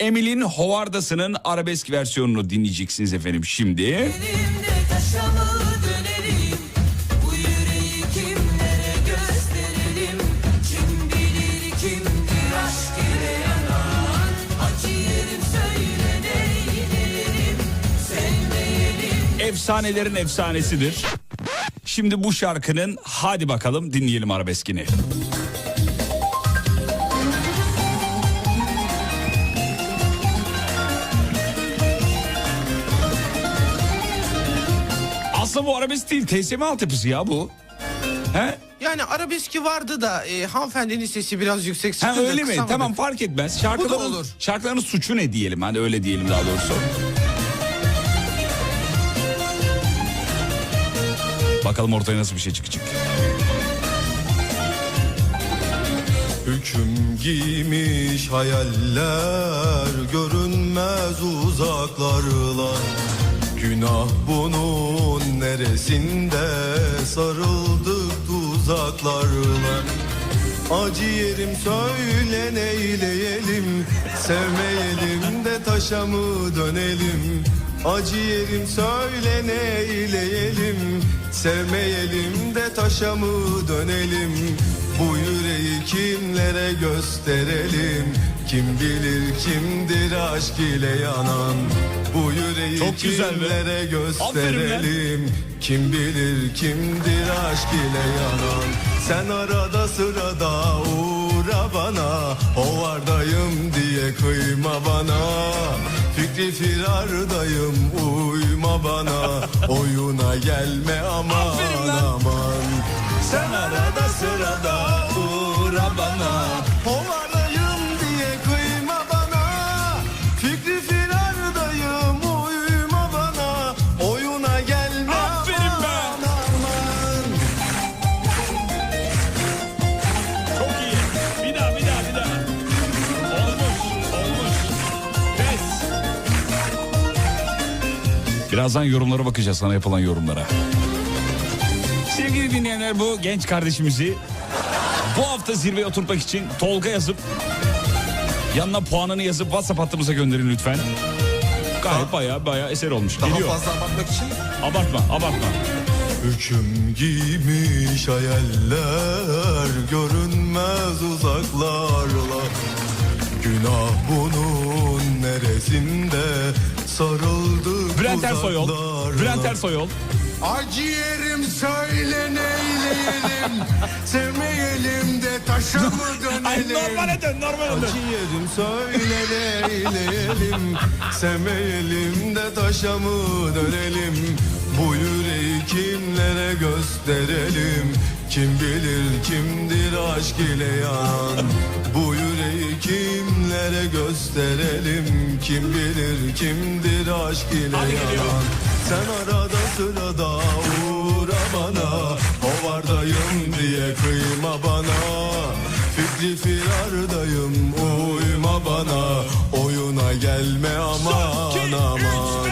Emil'in Hovardası'nın arabesk versiyonunu dinleyeceksiniz efendim şimdi. Dönelim Kim bilir Efsanelerin efsanesidir. Şimdi bu şarkının hadi bakalım dinleyelim arabeskini. Aslında bu arabesk değil TSM altyapısı ya bu. He? Yani arabeski vardı da e, hanımefendinin sesi biraz yüksek Ha çıktı da öyle mi? kısamadık. Tamam fark etmez. Şarkıların, olur. şarkıların suçu ne diyelim hani öyle diyelim daha doğrusu. Bakalım ortaya nasıl bir şey çıkacak. Hüküm giymiş hayaller görünmez uzaklarla Günah bunun neresinde? Sarıldık tuzaklarla Acı yerim söyle neyleyelim Sevmeyelim de taşa mı dönelim? Acı yerim söyle neyleyelim Sevmeyelim de taşa mı dönelim? Bu yüreği kimlere gösterelim Kim bilir kimdir aşk ile yanan? Bu yüreği Çok güzel be. kimlere Aferin gösterelim? Kim bilir kimdir aşk ile yanan? Sen arada sırada uğra bana. Hovardayım diye kıyma bana. Fikri firardayım uyma bana. Oyuna gelme aman aman. Sen arada sırada uğra bana Birazdan yorumlara bakacağız sana yapılan yorumlara. Sevgili dinleyenler bu genç kardeşimizi bu hafta zirveye oturtmak için Tolga yazıp yanına puanını yazıp WhatsApp hattımıza gönderin lütfen. Gayet baya baya eser olmuş. Daha Geliyor. fazla abartmak için Abartma abartma. Hüküm giymiş hayaller görünmez uzaklarla Günah bunun neresinde sarıldık Bülent Ersoyol. Bülent Ersoyol. Acı yerim söyle neyleyelim Sevmeyelim de taşa mı Ay dönelim normale dön normale dön. Acı yerim söyle neyleyelim Sevmeyelim de taşa mı dönelim Bu yüreği kimlere gösterelim? Kim bilir kimdir aşk ile yanan? Bu yüreği kimlere gösterelim? Kim bilir kimdir aşk ile Hadi yanan? Sen arada sırada uğra bana. Hovardayım diye kıyma bana. Fikri firardayım uyma bana. Oyuna gelme aman aman